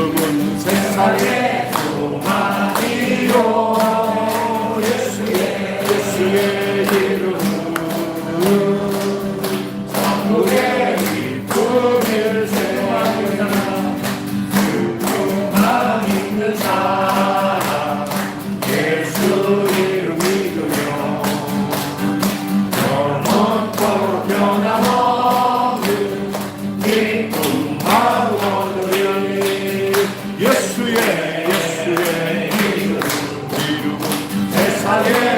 좁은 세상에 소망이요. 아멘.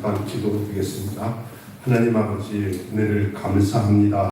잠깐 기도드리겠습니다. 하나님 아버지 은혜를 감사합니다.